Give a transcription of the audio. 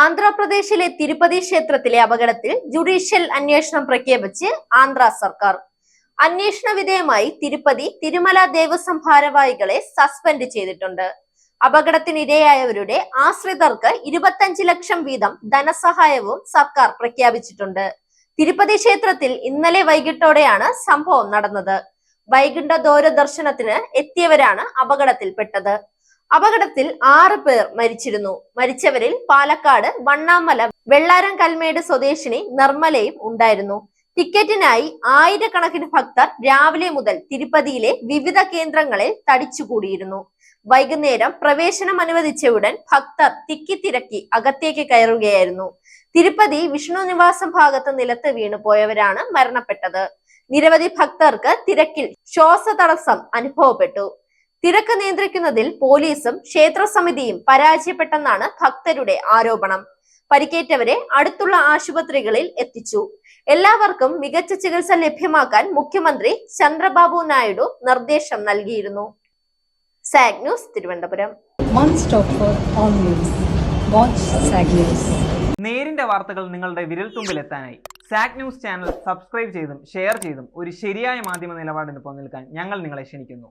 ആന്ധ്രാപ്രദേശിലെ തിരുപ്പതി ക്ഷേത്രത്തിലെ അപകടത്തിൽ ജുഡീഷ്യൽ അന്വേഷണം പ്രഖ്യാപിച്ച് ആന്ധ്ര സർക്കാർ. അന്വേഷണ വിധേയമായി തിരുപ്പതി തിരുമല ദേവസ്വം ഭാരവാഹികളെ സസ്പെൻഡ് ചെയ്തിട്ടുണ്ട്. അപകടത്തിനിരയായവരുടെ ആശ്രിതർക്ക് ഇരുപത്തഞ്ച് ലക്ഷം വീതം ധനസഹായവും സർക്കാർ പ്രഖ്യാപിച്ചിട്ടുണ്ട്. തിരുപ്പതി ക്ഷേത്രത്തിൽ ഇന്നലെ വൈകിട്ടോടെയാണ് സംഭവം നടന്നത്. വൈകുണ്ഠ ദൂരദർശനത്തിന് എത്തിയവരാണ് അപകടത്തിൽപ്പെട്ടത്. അപകടത്തിൽ ആറ് പേർ മരിച്ചിരുന്നു. മരിച്ചവരിൽ പാലക്കാട് വണ്ണാമല വെള്ളാരം കൽമേട് സ്വദേശിനി നിർമ്മലയും ഉണ്ടായിരുന്നു. ടിക്കറ്റിനായി ആയിരക്കണക്കിന് ഭക്തർ രാവിലെ മുതൽ തിരുപ്പതിയിലെ വിവിധ കേന്ദ്രങ്ങളിൽ തടിച്ചുകൂടിയിരുന്നു. വൈകുന്നേരം പ്രവേശനം അനുവദിച്ച ഉടൻ ഭക്തർ തിക്കിത്തിരക്കി അകത്തേക്ക് കയറുകയായിരുന്നു. തിരുപ്പതി വിഷ്ണു നിവാസം ഭാഗത്ത് നിലത്ത് വീണു പോയവരാണ് മരണപ്പെട്ടത്. നിരവധി ഭക്തർക്ക് തിരക്കിൽ ശ്വാസതടസ്സം അനുഭവപ്പെട്ടു. തിരക്ക് നിയന്ത്രിക്കുന്നതിൽ പോലീസും ക്ഷേത്ര സമിതിയും പരാജയപ്പെട്ടെന്നാണ് ഭക്തരുടെ ആരോപണം. പരിക്കേറ്റവരെ അടുത്തുള്ള ആശുപത്രികളിൽ എത്തിച്ചു. എല്ലാവർക്കും മികച്ച ചികിത്സ ലഭ്യമാക്കാൻ മുഖ്യമന്ത്രി ചന്ദ്രബാബു നായിഡു നിർദ്ദേശം നൽകിയിരുന്നു. Zag news Thiruvananthapuram. One stop for all news. Watch SAG News. നേരിന്റെ വാർത്തകൾ നിങ്ങളുടെ വിരൽത്തുമ്പിൽ എത്താനായി സാക് ന്യൂസ് ചാനൽ സബ്സ്ക്രൈബ് ചെയ്തും ഷെയർ ചെയ്തും ഒരു ശരിയായ മാധ്യമ നിലപാടിന് നിൽക്കാൻ ഞങ്ങൾ നിങ്ങളെ ക്ഷണിക്കുന്നു.